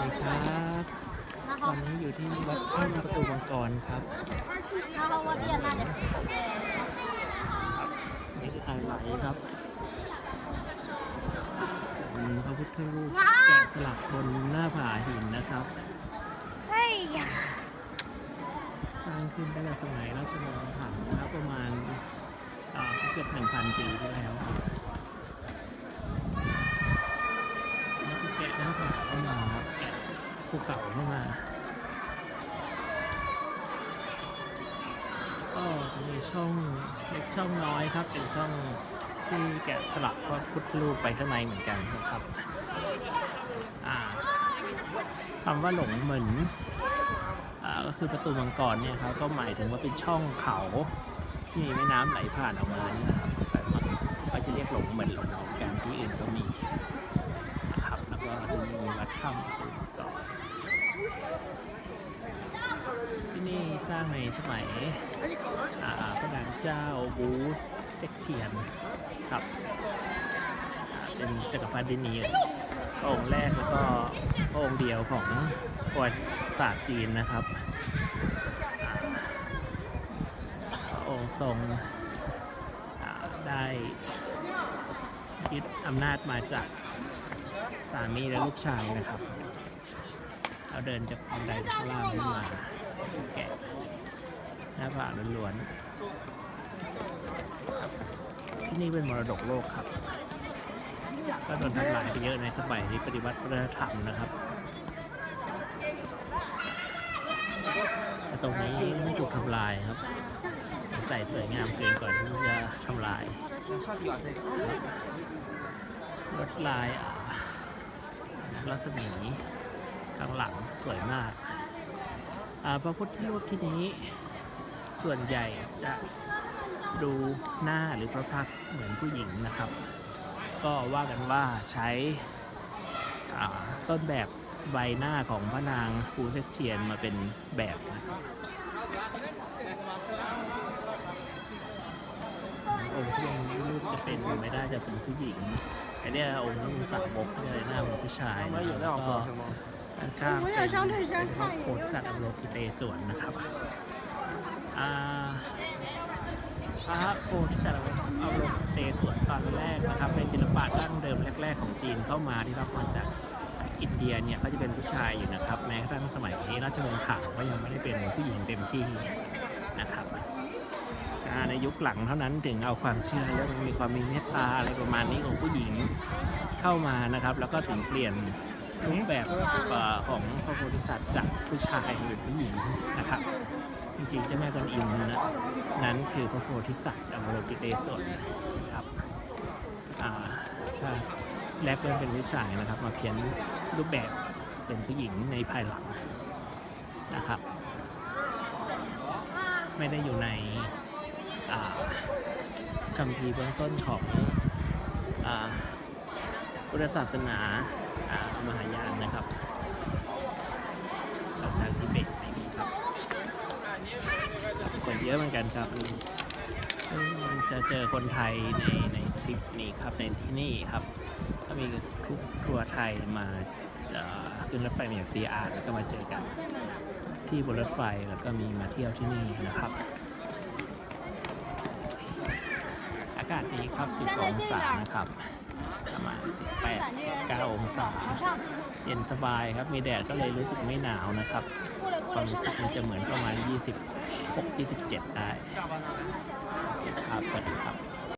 ดีครับตอนนี้อยู่ที่วัดท่านประตูมังกรครับนี่คือไฮไลท์ครับพระพุทธรูปแกะสลักบนหน้าผาหินนะครับใช่สร้างขึ้นตั้งแต่สมัยราชวงศ์ถังนะครับประมาณเกือบหนึ่งพันปีที่แล้วนี่คือแกะหน้าผาเข้ามาครับ ภูเขาเข้ามาก็จะมีช่องเล็กช่องน้อยครับ เป็นช่องที่แกะสลักพระพุทธรูปไปข้างในเหมือนกันนะครับคำว่าหลงเหมือนก็คือประตูมังกรเนี่ยครับก็หมายถึงว่าเป็นช่องเขาที่มีแม่น้ำไหลผ่านออกมานี่นะครับแบบว่าก็จะเรียกหลงเหมือนหลงเหมือนกันที่อื่นก็มีนะครับ แล้วก็มีวัดถ้ำประตูมังกรที่นี่สร้าง ในสมัยพระนางเจ้าบูเซกเทียนครับเป็นจักรพรรดินีพระองค์แรกแล้วก็พระองค์เดียวของประวัติศาสตร์จีนนะครับอ่าพระองค์ทรงได้ยึดอำนาจมาจากสามีและลูกชายนะครับ เราเดินจากบันไดข้างล่างขึ้นมาแกะหน้าผาล้วนๆที่นี่เป็นมรดกโลกครับก็โดนทำลายไปเยอะในสมัยที่ปฏิวัติวัฒนธรรมนะครับตรงนี้ไม่ถูกทำลายครับใส่สวยงามเกินก่อนที่จะทำลายลวดลายอ่ารัศมี ข้างหลังสวยมากพระพุทธรูปที่นี้ส่วนใหญ่จะดูหน้าหรือพระพักเหมือนผู้หญิงนะครับ ก็ว่ากันว่าใช้ต้นแบบใบหน้าของพระนางปูเซกเทียนมาเป็นแบบนะครับองค์ที่ลงรูปจะเป็นไม่ได้จะเป็นผู้หญิงไอเนี้ยองค์ที่สักบกเนี่ยหน้าเหมือนผู้ชายนะแล้วก็ ข้างเป็นเป็นพระโพธิสัตว์อโลกิเตศวรนะครับอ่าพระโพธิสัตว์อโลกิเตศวรตอนแรกนะครับเป็นศิลปะดั้งเดิมแรก ๆ ของจีนเข้ามาที่รับมาจากอินเดียเนี่ยก็จะเป็นผู้ชายอยู่นะครับแม้กระทั่งสมัยราชวงศ์ถังก็ยังไม่ได้เป็นผู้หญิงเต็มที่นะครับอ่าในยุคหลังเท่านั้นถึงเอาความเชื่อเรื่องมีความมีเมตตาอะไรประมาณนี้ของผู้หญิงเข้ามานะครับ แล้วก็ถึงเปลี่ยน รูปแบบอของพระโพธิสัตว์จากผู้ชายหรือผู้หญิงนะครับจริงๆเจ้าแม่กวนอิมนะนั้นคือพระโพธิสัตว์อมรกิเตศนครับอ่าถ้าแรกเริ่มเป็นผู้ชายนะครับ มาเพี้ยนรูปแบบเป็นผู้หญิงในภายหลังนะครับ ไม่ได้อยู่ในคัมภีเบื้องต้นของอพุทธศาสนามหายานนะครับทางทางทิเบตไม่มีครับคนเยอะเหมือนกันครับจะเจอคนไทยในในทริปนี้ครับในที่นี่ครับก็มีทุกทัวร์ไทยมาขึ้นรถไฟมาจากซีอาร์แล้วก็มาเจอกันที่บนรถไฟแล้วก็มีมาเที่ยวที่นี่นะครับอากาศดีครับ 10 องศานะครับ ประมาณ8 9องศาเย็นสบายครับ มีแดดก็เลยรู้สึกไม่หนาวนะครับความรู้สึกมันจะเหมือนประมาณ 26 27 ได้ครับสวัสดีครับ